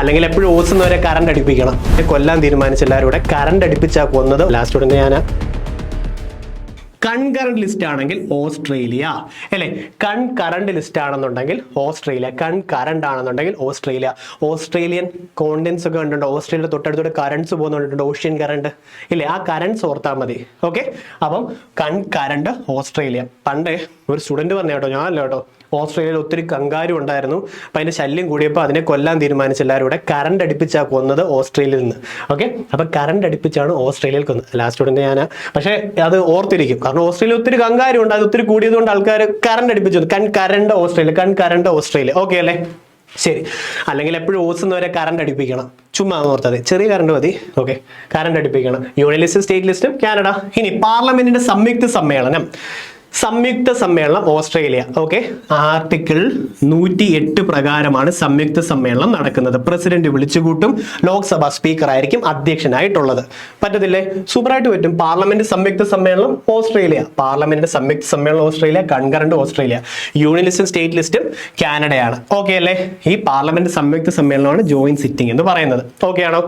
അല്ലെങ്കിൽ എപ്പോഴും ഓസുന്നവരെ കറണ്ട് അടിപ്പിക്കണം. കൊല്ലാൻ തീരുമാനിച്ച എല്ലാവരും കൂടെ കറണ്ട് അടിപ്പിച്ചാ കൊന്നത്. ലാസ്റ്റ് ഉടനെ ഞാൻ കൺകറന്റ് ലിസ്റ്റ് ആണെങ്കിൽ ഓസ്ട്രേലിയ. അല്ലെ? കൺകറന്റ് ലിസ്റ്റ് ആണെന്നുണ്ടെങ്കിൽ ഓസ്ട്രേലിയ. കൺ കൺകറന്റ് ആണെന്നുണ്ടെങ്കിൽ ഓസ്ട്രേലിയ. ഓസ്ട്രേലിയൻ കോണ്ടിൻസ് ഒക്കെ കണ്ടിട്ടുണ്ട്. ഓസ്ട്രേലിയ തൊട്ടടുത്തൂടെ കറൻസ് പോകുന്നുണ്ട്. ഓഷ്യൻ കറണ്ട് ഇല്ലേ? ആ കറൻസ് ഓർത്താൽ മതി. ഓക്കെ അപ്പം കൺകറന്റ് ഓസ്ട്രേലിയ. പണ്ട് ഒരു സ്റ്റുഡന്റ് പറഞ്ഞ കേട്ടോ ഞാനല്ല കേട്ടോ. ഓസ്ട്രേലിയയിൽ ഒത്തിരി കങ്കാരു ഉണ്ടായിരുന്നു. അപ്പം അതിന്റെ ശല്യം കൂടിയപ്പോൾ അതിനെ കൊല്ലാൻ തീരുമാനിച്ച എല്ലാവരും കൂടെ കറണ്ട് അടിപ്പിച്ചാ കൊന്നത് ഓസ്ട്രേലിയയിൽ നിന്ന്. ഓക്കെ അപ്പം കറണ്ട് അടുപ്പിച്ചാണ് ഓസ്ട്രേലിയയിൽ കൊന്നത്. ലാസ്റ്റ് ഉടനെ ഞാൻ പക്ഷേ അത് ഓർത്തിരിക്കും. കാരണം ഓസ്ട്രേലിയ ഒത്തിരി കങ്കാരു ഉണ്ട്. അത് ഒത്തിരി കൂടിയതുകൊണ്ട് ആൾക്കാർ കറണ്ട് അടുപ്പിച്ചു concurrent Australia concurrent Australia. Okay അല്ലേ? ശരി. അല്ലെങ്കിൽ എപ്പോഴും ഓസുന്നവരെ കറണ്ട് അടിപ്പിക്കണം. ചുമ്മാ ഓർത്തത് ചെറിയ കറണ്ട് മതി. ഓക്കെ കറണ്ട് അടിപ്പിക്കണം. യൂണിയൻ ലിസ്റ്റ് സ്റ്റേറ്റ് ലിസ്റ്റും കാനഡ ഇനി പാർലമെന്റിന്റെ സംയുക്ത സമ്മേളനം. സംയുക്ത സമ്മേളനം ഓസ്ട്രേലിയ. ഓക്കെ ആർട്ടിക്കിൾ നൂറ്റി എട്ട് പ്രകാരമാണ് സംയുക്ത സമ്മേളനം നടക്കുന്നത്. പ്രസിഡന്റ് വിളിച്ചുകൂട്ടും ലോക്സഭ സ്പീക്കർ ആയിരിക്കും അധ്യക്ഷനായിട്ടുള്ളത്. പറ്റത്തില്ലേ? സൂപ്പറായിട്ട് പറ്റും. പാർലമെന്റ് സംയുക്ത സമ്മേളനം ഓസ്ട്രേലിയ. പാർലമെന്റിന്റെ സംയുക്ത സമ്മേളനം ഓസ്ട്രേലിയ കൺകറന്റ് ഓസ്ട്രേലിയ. യൂണിയൻ ലിസ്റ്റും സ്റ്റേറ്റ് ലിസ്റ്റും കാനഡയാണ്. ഓക്കെ അല്ലേ? ഈ പാർലമെന്റ് സംയുക്ത സമ്മേളനമാണ് ജോയിന്റ് സിറ്റിംഗ് എന്ന് പറയുന്നത്. ഓക്കെ ആണോ?